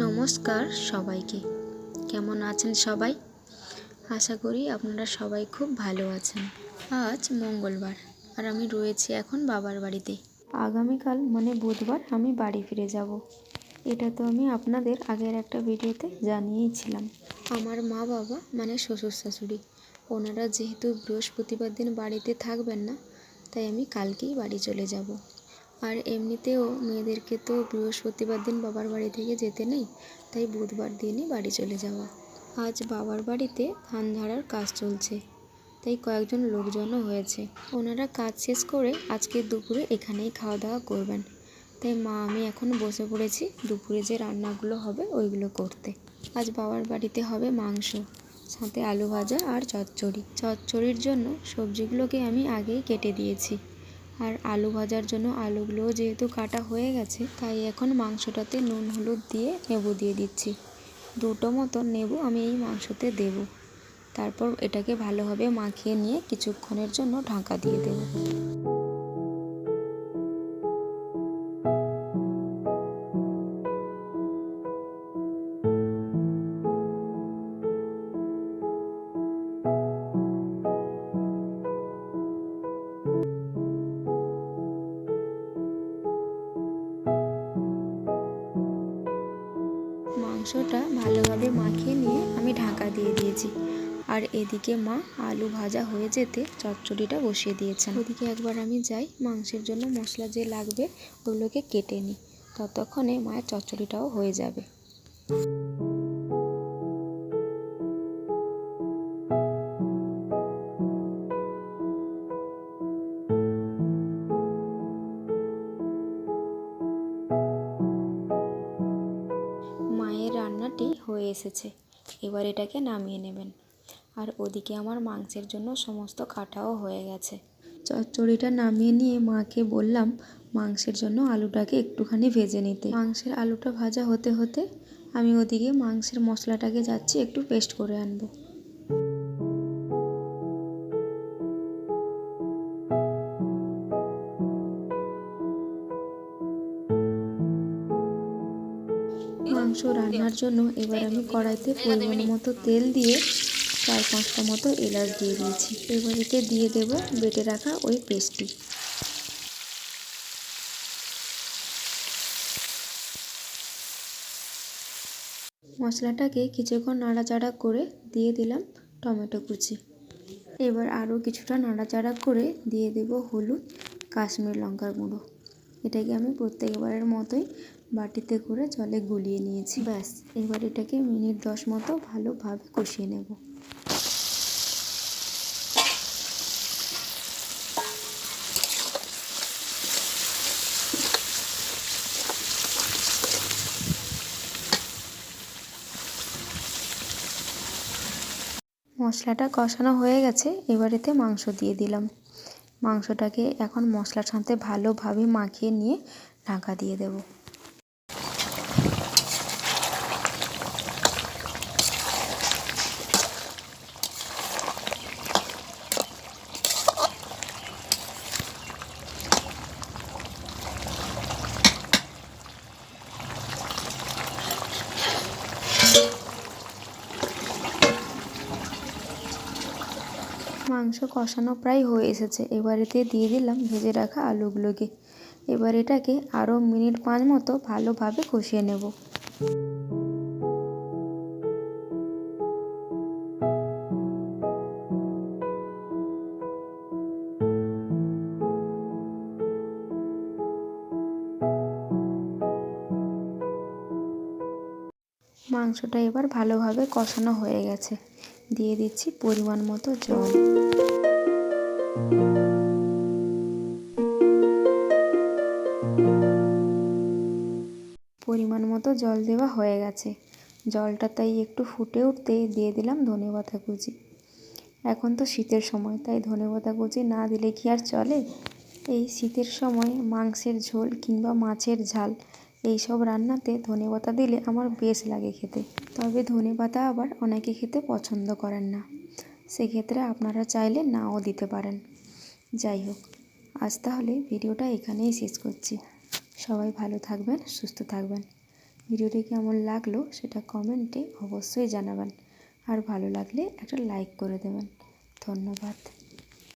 নমস্কার সবাইকে। কেমন আছেন সবাই? আশা করি আপনারা সবাই খুব ভালো আছেন। আজ মঙ্গলবার আর আমি রয়েছি এখন বাবার বাড়িতে। আগামীকাল মানে বুধবার আমি বাড়ি ফিরে যাব। এটা তো আমি আপনাদের আগের একটা ভিডিওতে জানিয়েইছিলাম আমার মা বাবা মানে শ্বশুর শাশুড়ি, ওনারা যেহেতু বৃহস্পতিবার দিন বাড়িতে থাকবেন না, তাই আমি কালকেই বাড়ি চলে যাব। আর এমনিতেও মেয়েদেরকে তো বৃহস্পতিবার দিন বাবার বাড়ি থেকে যেতে নেই, তাই বুধবার দিনই বাড়ি চলে যাওয়া। আজ বাবার বাড়িতে ধান ঝাড়ার কাজ চলছে, তাই কয়েকজন লোকজনও হয়েছে। ওনারা কাজ শেষ করে আজকে দুপুরে এখানেই খাওয়া দাওয়া করবেন। তাই মা, আমি এখন বসে পড়েছি, দুপুরে যে রান্নাগুলো হবে ওইগুলো করতে। আজ বাবার বাড়িতে হবে মাংস, সাথে আলু ভাজা আর চচ্চড়ি। চচ্চড়ির জন্য সবজিগুলোকে আমি আগেই কেটে দিয়েছি। আর আলু ভাজার জন্য আলুগুলোও যেহেতু কাটা হয়ে গেছে, তাই এখন মাংসটাতে নুন, হলুদ দিয়ে নেবু দিয়ে দিচ্ছি। দুটো মতো নেবু আমি এই মাংসতে দেব। তারপর এটাকে ভালোভাবে মাখিয়ে নিয়ে কিছুক্ষণের জন্য ঢাকা দিয়ে দেব। মাংসটা ভালোভাবে মাখিয়ে নিয়ে আমি ঢাকা দিয়ে দিয়েছি। আর এদিকে মা আলু ভাজা হয়ে যেতে চচ্চড়িটা বসিয়ে দিয়েছেন। ওদিকে একবার আমি যাই, মাংসের জন্য মশলা যে লাগবে ওগুলোকে কেটে নিই। ততক্ষণে মায়ের চচ্চড়িটাও হয়ে যাবে। রান্নাটি হয়ে এসেছে। এবার এটাকে নামিয়ে নেবেন। আর ওদিকে আমার মাংসের জন্য সমস্ত কাটাও হয়ে গেছে। চচ্চড়িটা নামিয়ে নিয়ে মাকে বললাম, মাংসের জন্য আলুটাকে একটুখানি ভেজে নিতে। মাংসের আলুটা ভাজা হতে হতে আমি ওদিকে মাংসের মশলাটাকে যাচ্ছি একটু পেস্ট করে আনব। রান্নার জন্য এবার আমি কড়াইতে পরিমাণ মতো তেল দিয়ে চার পাঁচটা মতো এলাচ দিয়ে দিয়েছি। এবার এতে দিয়ে দেব বেটে রাখা ওই পেস্টটি। মশলাটাকে কিছুক্ষণ নাড়াচাড়া করে দিয়ে দিলাম টমেটো কুচি। এবার আরও কিছুটা নাড়াচাড়া করে দিয়ে দেব হলুদ, কাশ্মীর লঙ্কার গুঁড়ো। এটাকে আমি প্রত্যেকবারের মতোই বাটিতে করে জলে গুলিয়ে নিয়েছি। ব্যাস, এবার এটাকে মিনিট দশ মতো ভালোভাবে কষিয়ে নেব। মশলাটা কষানো হয়ে গেছে, এবার এতে মাংস দিয়ে দিলাম। মাংসটাকে এখন মশলার সাথে ভালোভাবে মাখিয়ে নিয়ে ঢাকা দিয়ে দেব। মাংস কষানো প্রায় হয়ে এসেছে। এবার এতে দিয়ে দিলাম ভেজে রাখা আলুগুলোকে। এবার এটাকে আরও মিনিট পাঁচ মতো ভালোভাবে কষিয়ে নেব। মাংসটা এবার ভালোভাবে কষানো হয়ে গেছে। দিয়ে দিচ্ছি পরিমাণ মতো জল। পরিমাণ মতো জল দেওয়া হয়ে গেছে। জলটা তাই একটু ফুটে উঠতে দিয়ে দিলাম ধনে পাতা কুচি। এখন তো শীতের সময়, তাই ধনে পাতা কুচি না দিলে কি আর চলে? এই শীতের সময় মাংসের ঝোল কিংবা মাছের ঝাল এই সব রান্নাতে ধনে পাতা দিলে আমার বেশ লাগে খেতে। তবে ধনে পাতা আবার অনেকে খেতে পছন্দ করেন না। সেক্ষেত্রে আপনারা চাইলে নাও দিতে পারেন। যাই হোক, আজ তাহলে ভিডিওটা এখানেই শেষ করছি। সবাই ভালো থাকবেন, সুস্থ থাকবেন। ভিডিওটি কেমন লাগল সেটা কমেন্টে অবশ্যই জানাবেন। আর ভালো লাগলে একটা লাইক করে দেবেন। ধন্যবাদ।